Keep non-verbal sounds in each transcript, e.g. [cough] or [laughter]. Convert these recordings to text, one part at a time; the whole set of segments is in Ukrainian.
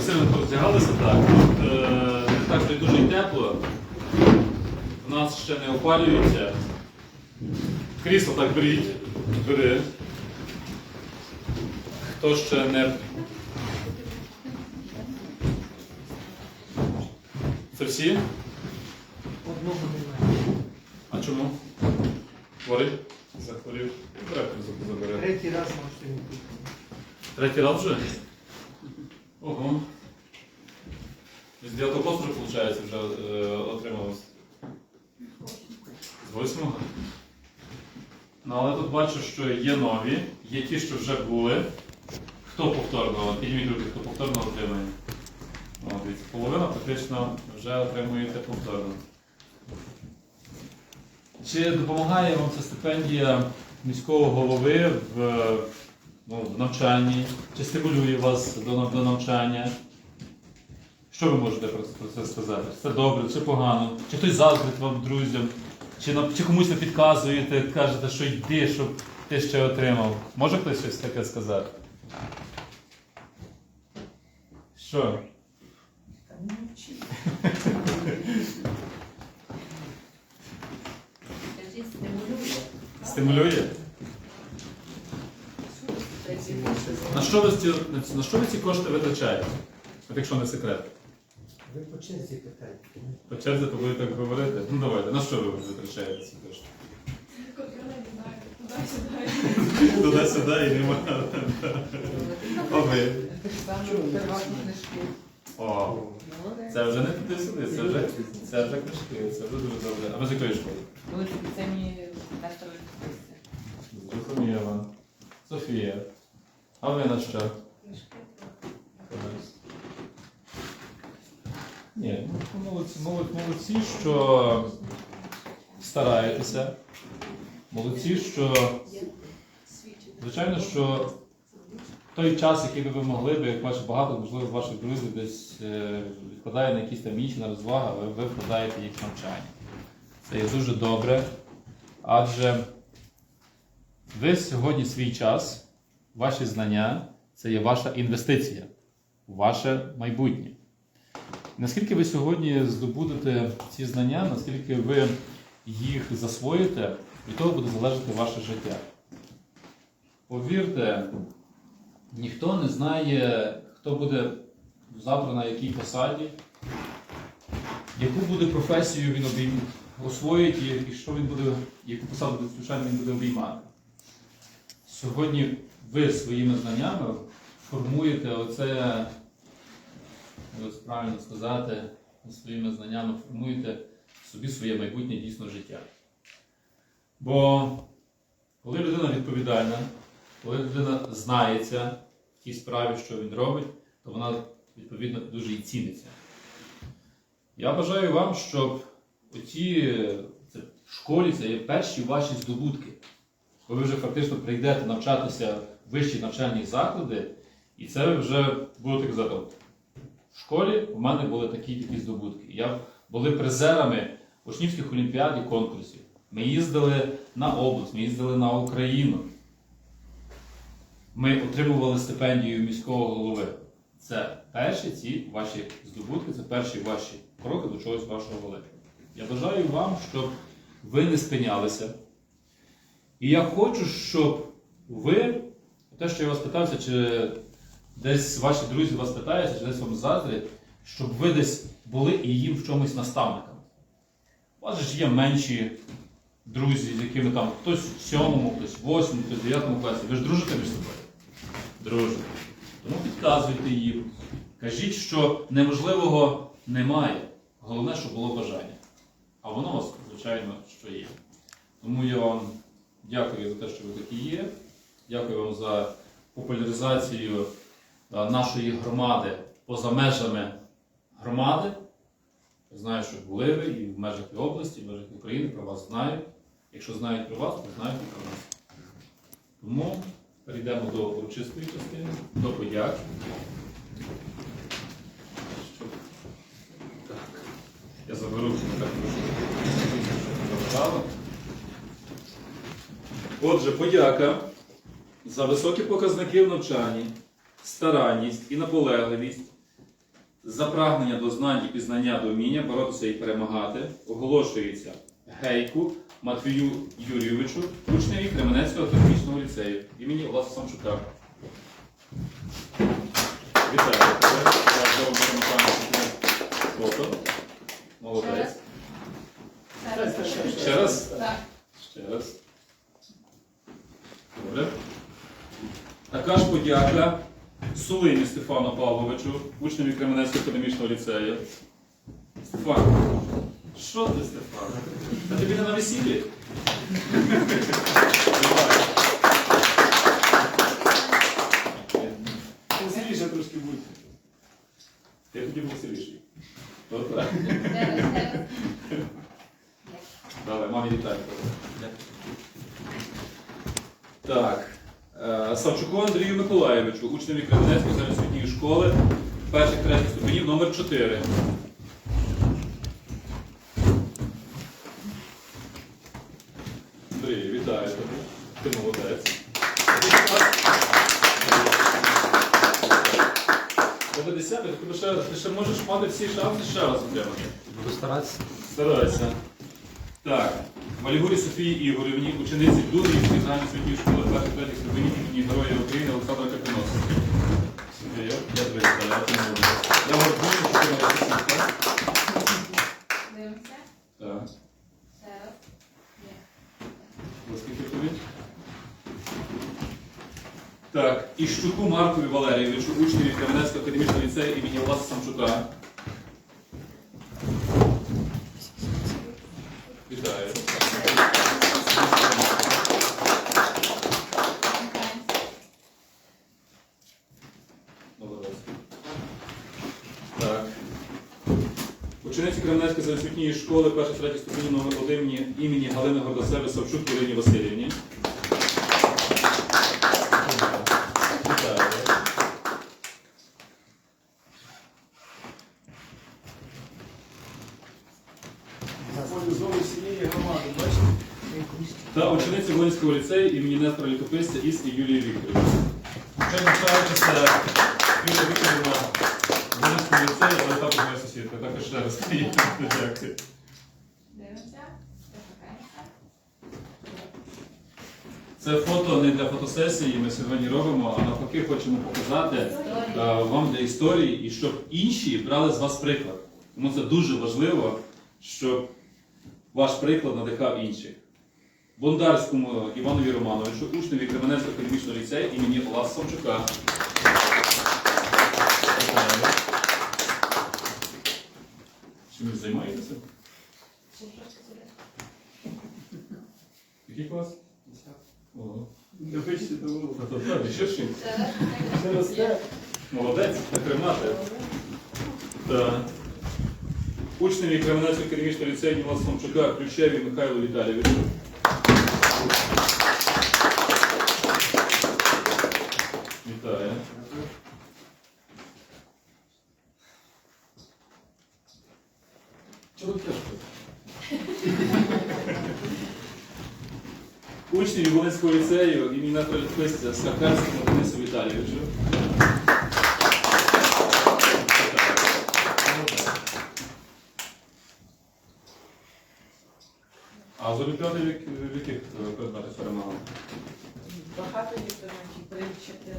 сильно роздягалися так. Тут е, не так, що дуже й тепло. У нас ще не опалюється. Крісло так беріть. Бери. Хто ще не. Це всі? Одного немає. А чому? Хворий? Захворів. Забере. Третій раз не. Третій раз вже? Ого. З 9 класу виходить, вже е, отрималось. З 8 Ну, але тут бачу, що є нові, є ті, що вже були. Хто повторно? Підніміть руки, хто повторно отримає. О, половина фактично вже отримуєте повторно. Чи допомагає вам ця стипендія міського голови в, ну, в навчанні? Чи стимулює вас до, до навчання? Що ви можете про, це сказати? Це добре, чи погано? Чи хтось заздрить вам друзям? Чи, чи комусь не підказуєте, кажете, що йди, щоб ти ще отримав? Може хтось щось таке сказати? Що? Стимулює. Стимулює? На що ви ці, на що ви ці кошти витрачаєте? От якщо не секрет. Ви по черзі питайте. По черзі то будете так говорити. Ну давайте, на що ви витрачаєте ці кошти? Туди-сюди. І немає. А ви? О, це вже не туди-сюди, це вже, це вже книжки, це вже дуже добре. А ви з якої школи? Коли спеціальні семестрові. Зрозуміло. Софія. А ви на що? Ні, ну молодці, молодці, молодці, що стараєтеся. Молодці, що звичайно, що той час, який би ви могли би, як бачу, багато, можливо, ваших друзів десь е, відкладає на якісь там інші на розваги, але ви вкладаєте їх в навчання. Це є дуже добре, адже ви сьогодні свій час, ваші знання це є ваша інвестиція, ваше майбутнє. Наскільки ви сьогодні здобудете ці знання, наскільки ви їх засвоїте, від того буде залежати ваше життя. Повірте, ніхто не знає, хто буде завтра на якій посаді, яку буде професію він обійм... освоїть і що він буде, яку посаду звичайно він буде обіймати. Сьогодні ви своїми знаннями формуєте оце, як правильно сказати, своїми знаннями формуєте собі своє майбутнє дійсно життя. Бо коли людина відповідальна, коли людина знається в тій справі, що він робить, то вона відповідно дуже і ціниться. Я бажаю вам, щоб оці це, в школі це є перші ваші здобутки. Бо ви вже фактично прийдете навчатися вищі навчальні заклади, і це вже будете казати, «От, в школі у мене були такі такі здобутки. Я були призерами учнівських олімпіад і конкурсів. Ми їздили на область, ми їздили на Україну. Ми отримували стипендію міського голови. Це перші ці ваші здобутки, це перші ваші кроки до чогось вашого великого. Я бажаю вам, щоб ви не спинялися. І я хочу, щоб ви, те, що я вас питався, чи десь ваші друзі вас питаються, чи десь вам заздрять, щоб ви десь були і їм в чомусь наставниками. У вас ж є менші друзі, з якими там хтось в сьомому, хтось в восьмому, хтось в дев'ятому класі. Ви ж дружите між собою? Дружите. Тому підказуйте їм. Кажіть, що неможливого немає. Головне, щоб було бажання. А воно у вас, звичайно, що є. Тому я вам дякую за те, що ви такі є. Дякую вам за популяризацію е, нашої громади поза межами громади. Знаю, що були ви і в межах і області, і в межах України про вас знають. Якщо знають про вас, то знають і про нас. Тому перейдемо до урочистої частини, до подяки. Я заберу ці так заважало. Отже, подяка за високі показники в навчанні, старанність і наполегливість, за прагнення до знань і пізнання до вміння, боротися і перемагати, оголошується Гейку Матвію Юрійовичу, учневі Кременецького технічного ліцею імені Олеса Самчука. Вітаю тебе. Фото. Молодець. Ще раз? Ще раз. Добре. Така ж подяка Сулині Стефану Павловичу, учневі Кременецького академічного ліцею. Стефан, що ти, Стефан? А тобі не на весіллі? Веселіше трошки будь. Я тоді був веселіший. Добре. Давай, мамі вітаю. Так. Е, Савчуку Андрію Миколаєвичу, учневі Кременецької загальноосвітньої школи, перших третіх ступенів, номер 4. Андрій, вітаю тебе. Ти молодець. Тебе десятий, ти ще, ти ще можеш мати всі шанси ще раз отримати. Буду старатися. Старайся. Так. Валігурі Софії Ігорівні, учениці Дурівської загальноосвітньої школи, перших третіх ступенів імені Героя України Олександра Капіноса. Я тебе вітаю. Я гордую, що ти моя сусідка. Дивимося. Так. Є. Наскільки тобі? Так. Іщуку Маркові Валерійовичу, учневі Кременецького академічного ліцею імені Власа Самчука. Вітаю. Молодець. Так. Учениці Кременецької загальноосвітньої школи першої третій ступені номер 1 імені- Галини Гордосеви Савчук Ірині Васильівні. Та учениця Волинського ліцею імені Нестора Літописця із і Юлії Вікторівни. Ще навчаючися Юлія Вікторівна в Волинському ліцеї, але також моя сусідка. Також ще раз приємно. Дякую. Дивимося. Послухаємося. Це фото не для фотосесії ми сьогодні робимо, а навпаки хочемо показати е, вам для історії і щоб інші брали з вас приклад. Тому це дуже важливо, щоб ваш приклад надихав інших. Бондарському Іванові Романовичу, учневі Кременецького академічного ліцею імені Оласа Самчука. Вітаю. Чим ви займаєтеся? Який клас? Вище до. А то правда, ще ще. Це росте. Молодець, не тримати. Так. Учневі Кременецького академічного ліцею Ніла Самчука Ключеві Михайло Віталійовичу. Вітаю. Чого тяжко? Учневі Волинського ліцею Літописця Сахарському Денису Віталійовичу. А з Олімпіади в яких е, предметах перемагали? Багато є предметів привчити.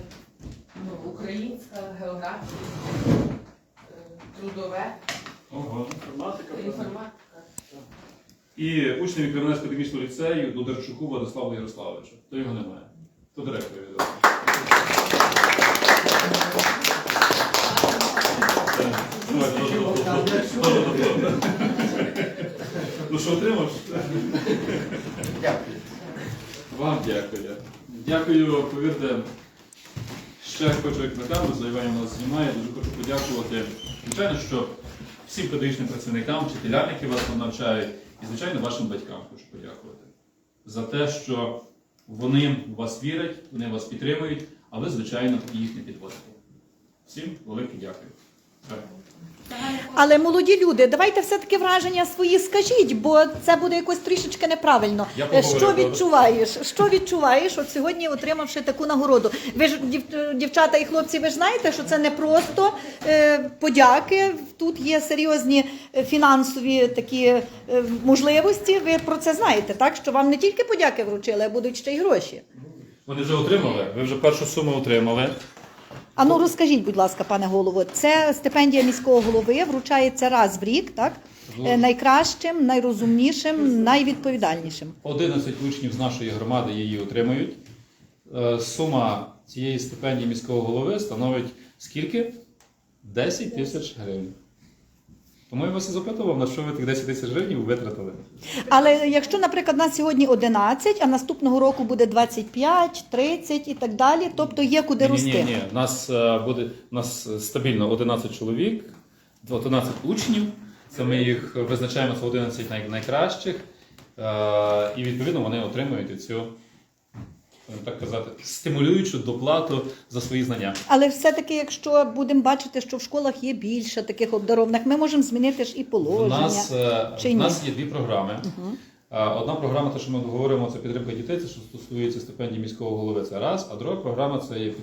Ну, українська, географія, е, трудове, Ого. Інформатика. інформатика. І учневі Кременецького академічного ліцею Дударчуку Владиславу Ярославовичу. То його немає. Директор відомо. Ну що отримав? Дякую. Вам дякую. Дякую, повірте. Ще хочу як на камеру, за Іваном нас знімає. Дуже хочу подякувати. Звичайно, що всім педагогічним працівникам, вчителям, які вас там навчають, і, звичайно, вашим батькам хочу подякувати за те, що вони в вас вірять, вони вас підтримують, а ви, звичайно, їх не підводите. Всім велике дякую. Але молоді люди, давайте все-таки враження свої скажіть, бо це буде якось трішечки неправильно. Я Е, поговорю, Що добре. відчуваєш? Що відчуваєш, от сьогодні отримавши таку нагороду? Ви ж дів- дівчата і хлопці, ви ж знаєте, що це не просто е, подяки. Тут є серйозні е, фінансові такі е, можливості. Ви про це знаєте, так? Що вам не тільки подяки вручили, а будуть ще й гроші. Вони вже отримали. Ви вже першу суму отримали. А ну розкажіть, будь ласка, пане голово, це стипендія міського голови вручається раз в рік, так? Е, Найкращим, найрозумнішим, найвідповідальнішим. 11 учнів з нашої громади її отримають. Е, Сума цієї стипендії міського голови становить скільки? 10 тисяч гривень. Тому я вас і запитував, на що ви тих 10 тисяч гривень витратили. Але якщо, наприклад, нас сьогодні 11, а наступного року буде 25, 30 і так далі, тобто є куди Ні, ні, рости. ні. У нас е, буде у нас стабільно 11 чоловік, 11 учнів. Це ми їх визначаємо це 11 най- найкращих. Е, І відповідно вони отримують цю, так казати, стимулюючу доплату за свої знання. Але все-таки, якщо будемо бачити, що в школах є більше таких обдарованих, ми можемо змінити ж і У положення. нас, е, чи у ні? нас є дві програми. Е, Одна програма, те, що ми говоримо, це підтримка дітей, це що стосується стипендії міського голови. Це раз. А друга програма це є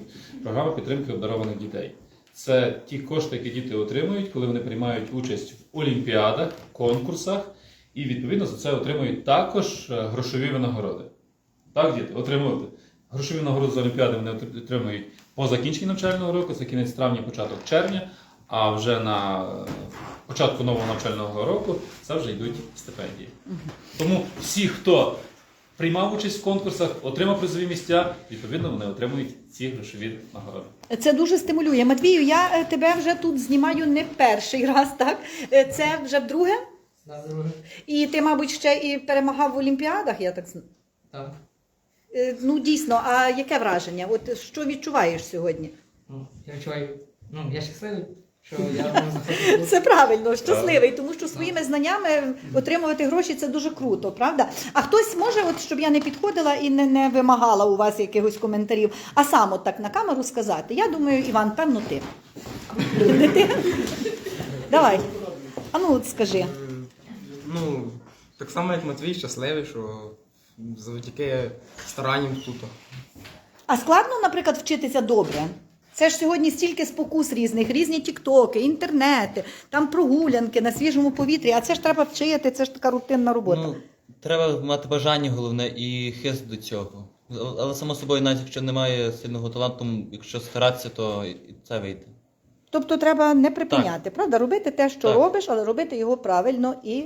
програма підтримки обдарованих дітей. Це ті кошти, які діти отримують, коли вони приймають участь в олімпіадах, конкурсах, і відповідно за це отримують також е, грошові винагороди. Так, діти, отримують. Грошові нагороди з олімпіади вони отримують по закінченні навчального року, це кінець травня, початок червня. А вже на початку нового навчального року це вже йдуть стипендії. Тому всі, хто приймав участь в конкурсах, отримав призові місця, відповідно, вони отримують ці грошові нагороди. Це дуже стимулює. Матвію, я е, тебе вже тут знімаю не перший раз, так? Е, Це вже вдруге? І ти, мабуть, ще і перемагав в Олімпіадах, я так знаю. Так. Е, Ну дійсно, а яке враження? От що відчуваєш сьогодні? Ну, я відчуваю, ну, я щасливий, що я [laughs] можу. Це правильно, щасливий, тому що своїми знаннями отримувати гроші це дуже круто, правда? А хтось може, от щоб я не підходила і не, не вимагала у вас якихось коментарів, а сам от так на камеру сказати. Я думаю, Іван, певно, ти. Не ти? Давай. А ну от скажи. Ну, так само, як Матвій, щасливий, що завдяки старанням тут. А складно, наприклад, вчитися добре. Це ж сьогодні стільки спокус різних, різні тіктоки, інтернети, там прогулянки на свіжому повітрі. А це ж треба вчити, це ж така рутинна робота. Ну, треба мати бажання головне і хист до цього. Але само собою, навіть якщо немає сильного таланту, якщо старатися, то і це вийде. Тобто треба не припиняти, правда? Робити те, що Так. робиш, але робити його правильно і,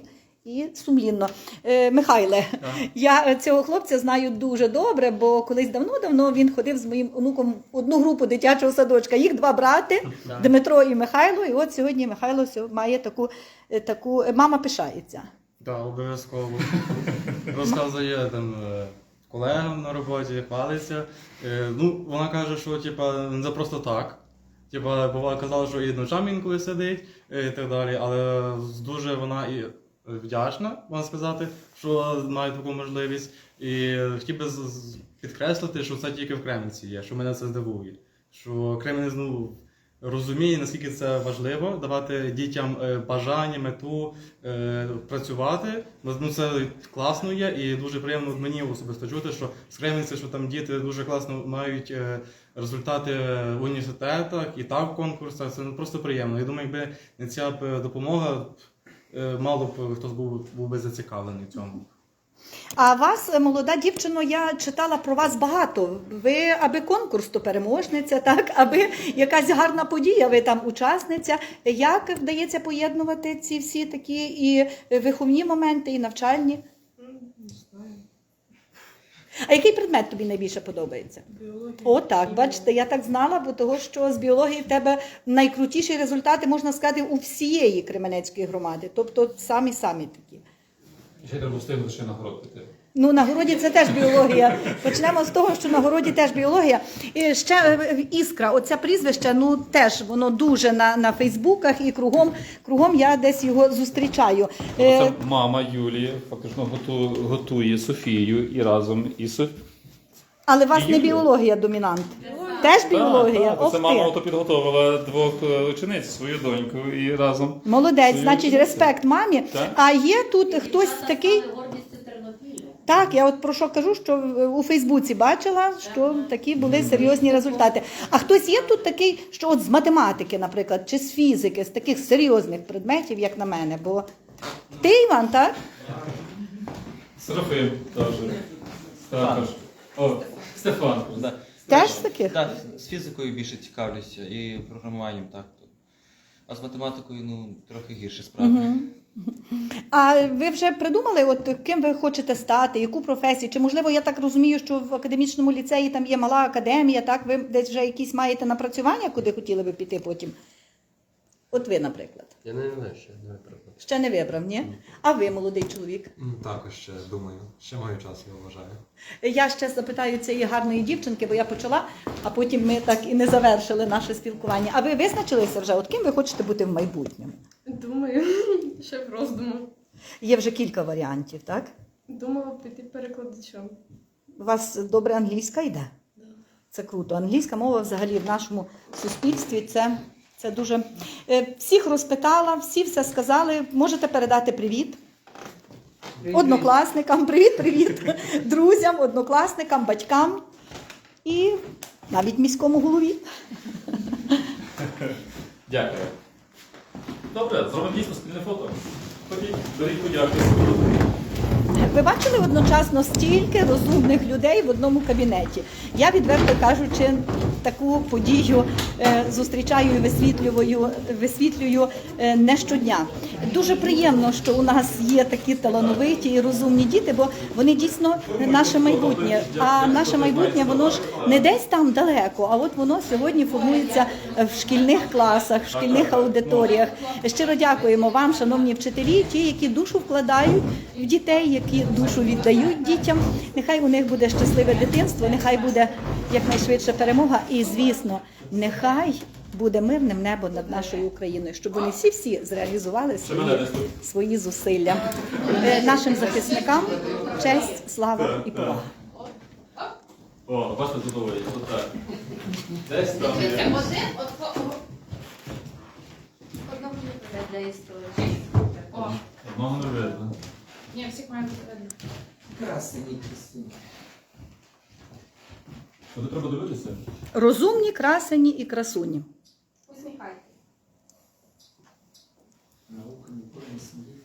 і сумлінно. Е, Михайле, я е, цього хлопця знаю дуже добре, бо колись давно-давно він ходив з моїм онуком в одну групу дитячого садочка. Їх два брати Дмитро і Михайло. І от сьогодні Михайло має таку, е, таку е, мама пишається. Так, обов'язково. Розказує там е, колегам на роботі, хвалиться. Е, Ну, вона каже, що типа не за просто так. Типа, буває казала, що і ночами інколи сидить і так далі, але дуже вона і вдячна, можна сказати, що має таку можливість. І хотів би підкреслити, що це тільки в Кремниці є, що мене це здивує. Що Кремниць ну, розуміє, наскільки це важливо давати дітям е, бажання, мету е, працювати. Ну це класно є, і дуже приємно мені особисто чути, що з Кремниці, що там діти дуже класно мають е, результати в університетах і так в конкурсах. Це ну, просто приємно. Я думаю, якби не ця допомога, мало б хтось був, був би зацікавлений в цьому. А вас, е, молода дівчино, я читала про вас багато. Ви аби конкурс, то переможниця, так, аби якась гарна подія, ви там учасниця. Як вдається поєднувати ці всі такі і виховні моменти, і навчальні? Не знаю. А який предмет тобі найбільше подобається? Біологія. О, так, бачите, я так знала, бо того, що з біології в тебе найкрутіші результати, можна сказати, у всієї Кременецької громади. Тобто самі самі такі. Ще треба встигнути ще нагород піти. Ну, на городі це теж біологія. Почнемо з того, що на городі теж біологія. І ще е, іскра, оце прізвище, ну теж воно дуже на, на Фейсбуках і кругом, кругом я десь його зустрічаю. Е, Це мама Юлії фактично готу- готує Софію і разом із Соф... але у вас не Юлія. біологія домінант. Теж біологія. Так, Ох Це мама ото підготовила двох е, учениць, свою доньку і разом. Молодець, Свою значить, ученицю. респект мамі. Так. А є тут хтось такий. Так, я от про що кажу, що у Фейсбуці бачила, що такі були серйозні результати. А хтось є тут такий, що от з математики, наприклад, чи з фізики, з таких серйозних предметів, як на мене. Бо ти, Іван, так? Серафим теж. Також. О, Стефан. Да. Теж з таких? Так, з фізикою більше цікавлюся і програмуванням так. А з математикою, ну, трохи гірше справи. Мгм. А ви вже придумали, от ким ви хочете стати, яку професію? Чи можливо, я так розумію, що в академічному ліцеї там є мала академія, так? Ви десь вже якісь маєте напрацювання, куди хотіли би піти потім? От ви, наприклад. Я не знаю, ще не вибрав. Ще не вибрав, ні? А ви, молодий чоловік? М, Також ще думаю, ще маю час, я вважаю. Я ще запитаю цієї гарної дівчинки, бо я почала, а потім ми так і не завершили наше спілкування. А ви визначилися вже, от ким ви хочете бути в майбутньому? Думаю, [laughs] ще в роздуму. Є вже кілька варіантів, так? Думала піти перекладачем. У вас добре англійська йде? Це круто. Англійська мова взагалі в нашому суспільстві це, це дуже. Е, Всіх розпитала, всі все сказали. Можете передати привіт. Однокласникам, привіт, привіт, друзям, однокласникам, батькам і навіть міському голові. Дякую. Добре, зробимо дійсно спільне фото. Ходіть, беріть подяки. Ви бачили одночасно стільки розумних людей в одному кабінеті. Я, відверто кажучи, таку подію е, зустрічаю і висвітлюю, висвітлюю е, не щодня. Дуже приємно, що у нас є такі талановиті і розумні діти, бо вони дійсно наше майбутнє. А наше майбутнє воно ж не десь там далеко, а от воно сьогодні формується в шкільних класах, в шкільних аудиторіях. Щиро дякуємо вам, шановні вчителі, ті, які душу вкладають в дітей, які душу віддають дітям. Нехай у них буде щасливе дитинство, нехай буде якнайшвидше перемога. І звісно, нехай буде мирним небо над нашою Україною, щоб вони всі всі зреалізували свої, свої зусилля. Е, Нашим захисникам честь, слава і повага. О, бачите, задоволені. Отак. Десь там є. один, от по- не буде для історії. Одного не видно. Ні, всіх маємо закладити. Красені якісь. Туди треба дивитися. Розумні, красені і красуні. Усміхайтесь. Наука ніколи не сміє.